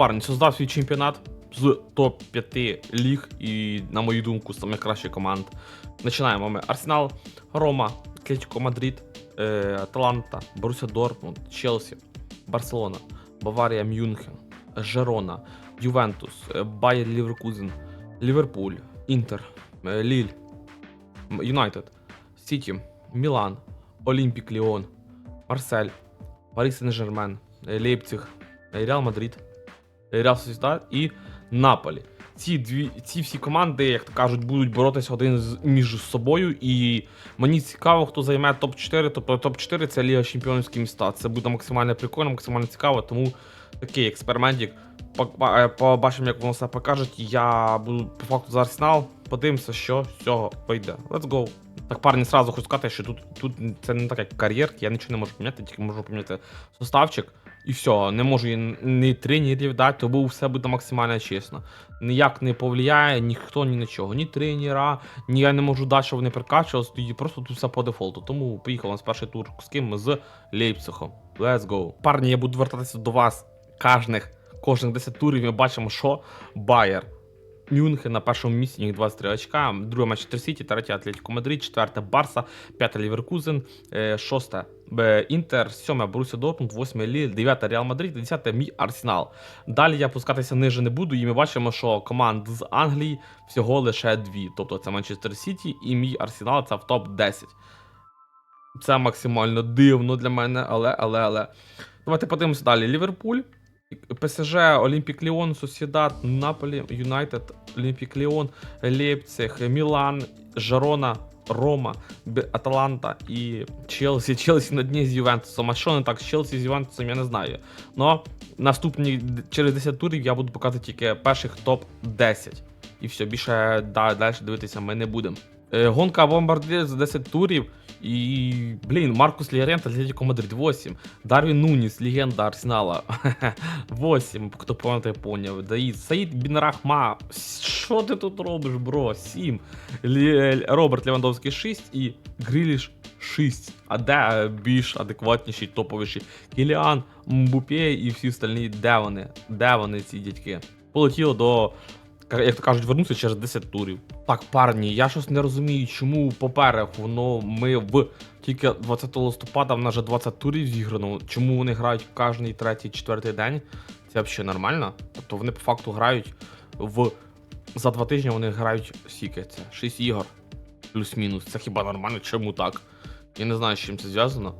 Парень создав свій чемпіонат з топ-5 ліг і, на мою думку, з самих кращих команд. Починаємо ми Арсенал, Рома, Атлетико Мадрид, е, Аталанта, Боруся Дортмунд, Челсі, Барселона, Баварія Мюнхен, Жерона, Ювентус, е, Байер Ліверкузен, Ліверпуль, Інтер, е, Ліль, Юнайтед, Сіті, Мілан, Олімпік Ліон, Марсель, Парі Сен-Жермен, Лейпциг, Реал Мадрид, Реал Сосідад і Наполі. Ці дві ці всі команди, як то кажуть, будуть боротися один з між собою. І мені цікаво, хто займе топ-4. Тобто топ-4 це Ліга Чемпіонські міста. Це буде максимально прикольно, максимально цікаво, тому такий експериментик. Е, Побачимо, як воно себе покаже. Я буду по факту за Арсенал. Подивимося, що з цього вийде. Let's go. Так, парні, сразу хочу сказати, що тут, тут це не так, як кар'єр, я нічого не можу поміняти, тільки можу поміняти составчик. І все, не можу їй ні тренерів дати, тому все буде максимально чесно. Ніяк не повлияє ніхто ні на чого. Ні тренера, ні я не можу дати, щоб вони прикачувалися, тоді просто тут все по дефолту. Тому поїхав нас перший тур з ким з Лейпцигом. Let's go. Парні, я буду вертатися до вас кожних, кожних 10 турів. Ми бачимо, що Байер. Мюнхен на першому місці, них 23 очка, друге Манчестер Сіті, третє Атлетико Мадрид, четверте Барса, п'яте Ліверкузен, е, шосте Інтер, сьоме Борусsia Дортмунд, восьме Ліль, дев'яте Реал Мадрид, десяте мій Арсенал. Далі я пускатися ниже не буду, і ми бачимо, що команд з Англії всього лише дві. Тобто це Манчестер Сіті і мій Арсенал це в топ-10. Це максимально дивно для мене, але, але, але. Давайте подивимося далі. Ліверпуль. ПСЖ, Олімпік Ліон, Сосідат, Наполі, Юнайтед, Олімпік Ліон, Лейпциг, Мілан, Жарона, Рома, Аталанта і Челсі. Челсі на дні з Ювентусом. А що не так з Челсі з Ювентусом, я не знаю. Но наступні через 10 турів я буду показувати тільки перших топ-10. І все, більше да, далі дивитися ми не будемо. Е, гонка бомбардир з 10 турів. І, блін, Маркус Ліорент, Атлетико Мадрид 8. Дарвін Нуніс, легенда Арсенала. 8, хто пам'ятає, поняв. Даїд, Саїд Бінрахма. Що ти тут робиш, бро? 7. Лі... Роберт Левандовський 6 і Гріліш 6. А де більш адекватніші, топовіші? Кіліан, Мбупє і всі остальні, де вони? Де вони, ці дядьки? Полетіло до. Як то кажуть, вернуться через 10 турів. Так, парні, я щось не розумію, чому поперек воно ми в тільки 20 листопада, в нас вже 20 турів зіграно. Чому вони грають кожний третій, четвертий день? Це взагалі нормально? Тобто вони по факту грають в. За два тижні вони грають скільки це? 6 ігор. Плюс-мінус. Це хіба нормально? Чому так? Я не знаю, з чим це зв'язано.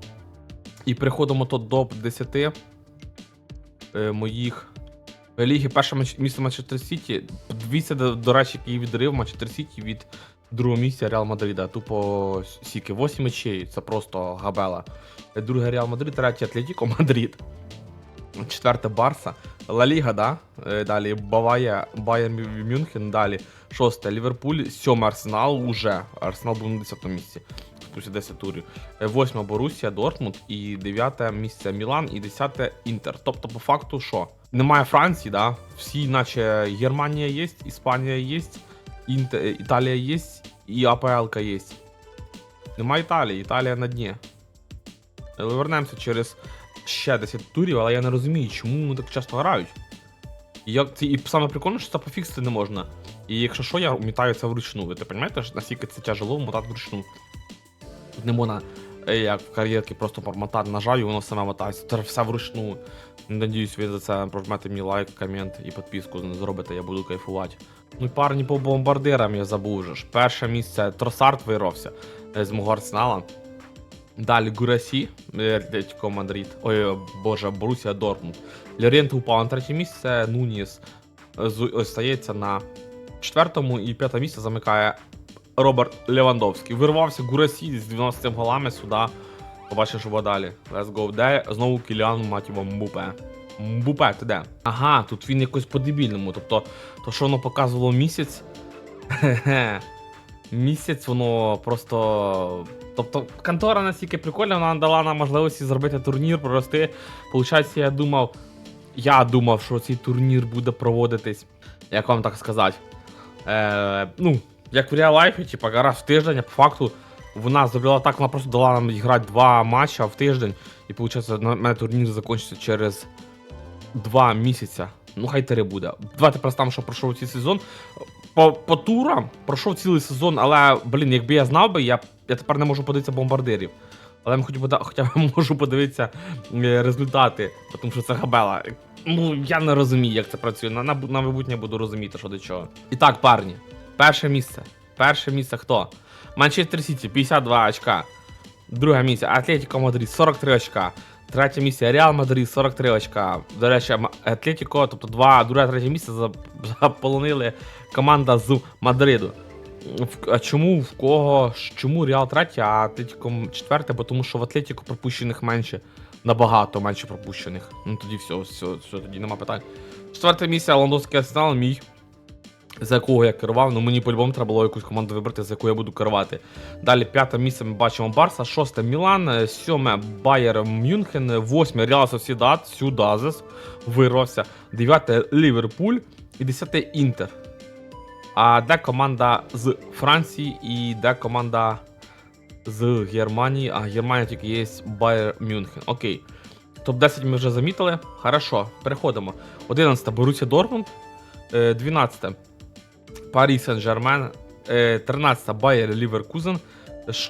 І переходимо то до 10 е, моїх ліги. Перше місце Манчестер Сіті. Дивіться, до, речі, який відрив Манчестер Сіті від другого місця Реал Мадрида. Тупо сіки 8 мечей. Це просто габела. Друге Реал Мадрид, третє Атлетіко Мадрид. Четверте Барса. Ла Ліга, да? Е, Далі Бавая, Байер Мюнхен, далі шосте Ліверпуль, сьоме Арсенал уже. Арсенал був на 10 місці. Після 10 турів. Е, Восьме Борусія, Дортмунд і дев'яте місце Мілан і десяте Інтер. Тобто, по факту, що? Немає Франції, да? Всі, наче Германія є, Іспанія є, Інте... Італія є і АПЛ є. Немає Італії, Італія на дні. Але вернемося через ще 10 турів, але я не розумію, чому вони так часто грають. І, це, і саме прикольно, що це пофіксити не можна. І якщо що, я вмітаю це вручну. Ви розумієте, наскільки це тяжело вмотати вручну. Тут не можна, е, як в кар'єрці, просто промотати нажав і воно саме мотається. Це все вручну. Надіюсь, ви за це прожмете мені лайк, комент і підписку зробите, я буду кайфувати. Ну і парні по бомбардирам я забув вже ж. Перше місце Тросард вировся е, з мого арсенала. Далі Гурасі, е, Атлетико Мадрид. Ой, боже, Борусія Дортмунд. Лорент упав на третє місце, Нуніс остається на четвертому і п'яте місце замикає Роберт Левандовський. Вирвався Гурасі з 12 голами сюди. Побачиш, що далі. Let's go. Де знову Кіліан Матіво Мбупе. Мбупе, ти де? Ага, тут він якось по-дебільному. Тобто, то, що воно показувало місяць. Місяць воно просто. Тобто, контора настільки прикольна, вона дала нам можливості зробити турнір, провести. Получається, я думав. Я думав, що цей турнір буде проводитись, як вам так сказати. Е, ну, як в реал лайфі, типу, раз в тиждень, а по факту вона зробила так, вона просто дала нам грати два матчі в тиждень. І виходить, на мене турнір закінчиться через два місяця. Ну, хай 3 буде. Давайте представимо, що пройшов цей сезон. По, по турам пройшов цілий сезон, але, блін, якби я знав би, я, я тепер не можу подивитися бомбардирів. Але я хоч би, хоча б можу подивитися е, результати, тому що це габела. Ну, я не розумію, як це працює. На, на, на майбутнє буду розуміти, що до чого. І так, парні, перше місце. Перше місце хто? Манчестер Сіті 52 очка. Друге місце Атлетіко Мадрид 43 очка. Третє місце Реал Мадрид 43 очка. До речі, Атлетіко, тобто два, друге, третє місце за- заполонили команда з Мадриду. А чому в кого? Чому Реал третє, а Атлетіко четверте? Бо тому що в Атлетіко пропущених менше. Набагато менше пропущених. Ну тоді все, все, все тоді нема питань. Четверте місце лондонський арсенал, мій. За якого я керував, ну мені по-любому треба було якусь команду вибрати, за яку я буду керувати. Далі п'яте місце ми бачимо Барса, шосте Мілан, е, сьоме Байер Мюнхен, восьме Реал Сосідат, Сюдазес вирвався, дев'яте Ліверпуль і десяте Інтер. А де команда з Франції і де команда з Германії? А Германія тільки є Байер Мюнхен. Окей. Топ-10 ми вже замітили. Хорошо, переходимо. 11 Борусsia Дортмунд, е, 12 Парі Сен-Жермен, е, 13 Байер Ліверкузен,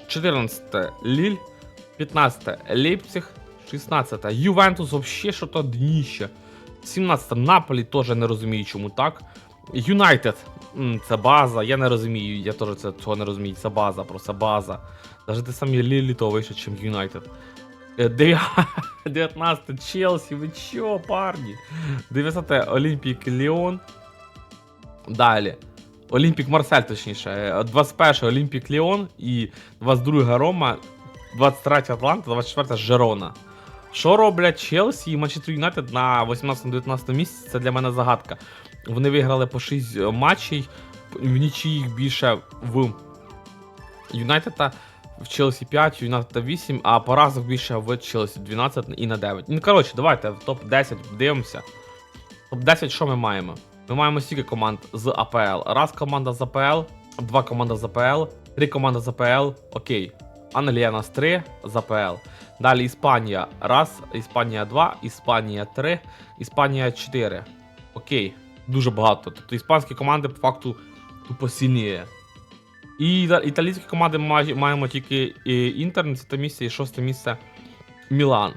14 Ліль, 15 Лейпциг, 16 Ювентус, вообще що то дніще. 17 Наполі, теж не розумію, чому так. Юнайтед, це база, я не розумію, я теж це, цього не розумію, це база, просто база. Навіть ти самі Лілі то вище, ніж Юнайтед. Е, 19 Челсі, ви чо, парні? 20 Олімпік Ліон. Далі. Олімпік Марсель, точніше. Е, 21 Олімпік Ліон і 22 Рома, 23 Атланта, 24 Жерона. Що роблять Челсі і Манчестер Юнайтед на 18-19 місці? Це для мене загадка. Вони виграли по 6 матчів, в нічі їх більше в Юнайтеда, в Челсі 5, в Юнайтеда 8, а поразок більше в Челсі 12 і на 9. Ну, коротше, давайте в топ-10 дивимося. Топ-10 що ми маємо? Ми маємо стільки команд з АПЛ. Раз команда з АПЛ, два команда з АПЛ, три команди з АПЛ, окей. Англія нас 3 з АПЛ. Далі Іспанія раз, Іспанія 2, Іспанія 3, Іспанія 4. Окей. Дуже багато. Тобто іспанські команди по факту тупо сильніє. І італійські команди ма- маємо тільки і Інтер на це місце і шосте місце Мілан.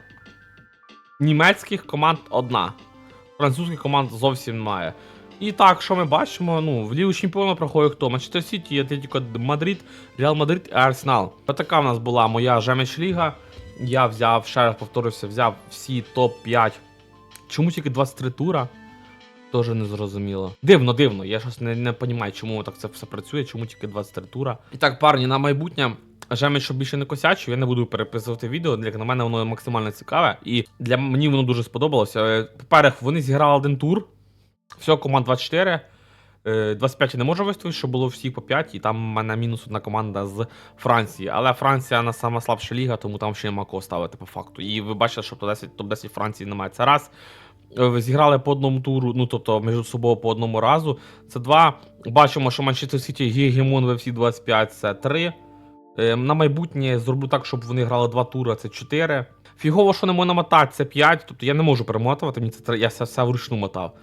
Німецьких команд одна. Французьких команд зовсім немає. І так, що ми бачимо? Ну, в Лігу Чемпіонів проходить хто? Манчестер Сіті, Атлетико Мадрид, Реал Мадрид і Арсенал. Така в нас була моя Жемеч Ліга. Я взяв, ще раз повторюся, взяв всі топ-5. Чому тільки 23 тура? Тоже не зрозуміло. Дивно, дивно. Я щось не, не розумію, чому так це все працює, чому тільки 23 тура. І так, парні, на майбутнє. Жемель, щоб більше не косячив, я не буду переписувати відео. Як на мене, воно максимально цікаве. І для мені воно дуже сподобалося. Е, По-перше, вони зіграли один тур. Всього команд 24. Е, 25 я не можу виставити, щоб було всіх по 5, і там в мене мінус одна команда з Франції. Але Франція на сама слабша ліга, тому там ще нема кого ставити по факту. І ви бачите, що топ-10 топ-10 Франції немає. Це раз. Е, Зіграли по одному туру, ну тобто між собою по одному разу. Це два. Бачимо, що Манчестер Сіті гегемон в всі 25 це 3. Е, На майбутнє зроблю так, щоб вони грали два тури, це 4. Фігово, що не можна мотати, це 5. Тобто я не можу перемотувати, мені це я все, все вручну мотав.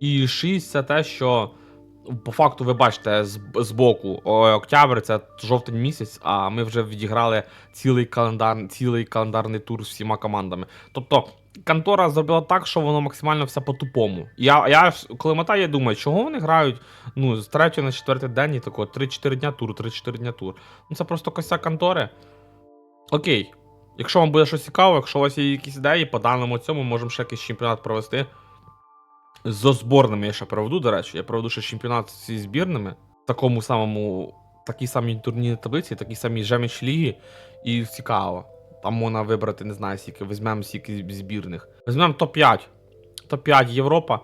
І 6 це те, що по факту ви бачите з, боку октябрь, це жовтень місяць, а ми вже відіграли цілий календар, цілий календарний тур з всіма командами. Тобто контора зробила так, що воно максимально все по-тупому. Я, я коли мотаю, я думаю, чого вони грають ну, з 3 на 4 день і тако 3-4 дня тур, 3-4 дня тур. Ну це просто косяк контори. Окей. Якщо вам буде щось цікаво, якщо у вас є якісь ідеї, по даному цьому можемо ще якийсь чемпіонат провести. З зборними я ще проведу, до речі. Я проведу ще чемпіонат зі збірними. В такому самому, такій самій турнірній таблиці, такій самій жеміч ліги. І цікаво. Там можна вибрати, не знаю, скільки, візьмемо скільки збірних. Візьмемо топ-5. Топ-5 Європа,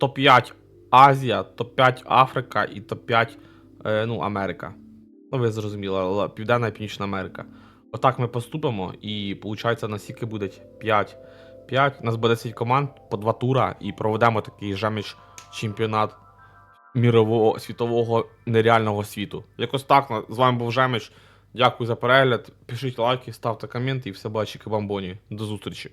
топ-5 Азія, топ-5 Африка і топ-5 е, ну, Америка. Ну, ви зрозуміли, Південна і Північна Америка. Отак ми поступимо, і виходить, на скільки буде 5. 5. У нас буде 10 команд по два тура, і проведемо такий жеміч чемпіонат мірового світового нереального світу. Якось так. З вами був Жеміч. Дякую за перегляд. Пишіть лайки, ставте коменти і все бачите бамбоні. До зустрічі.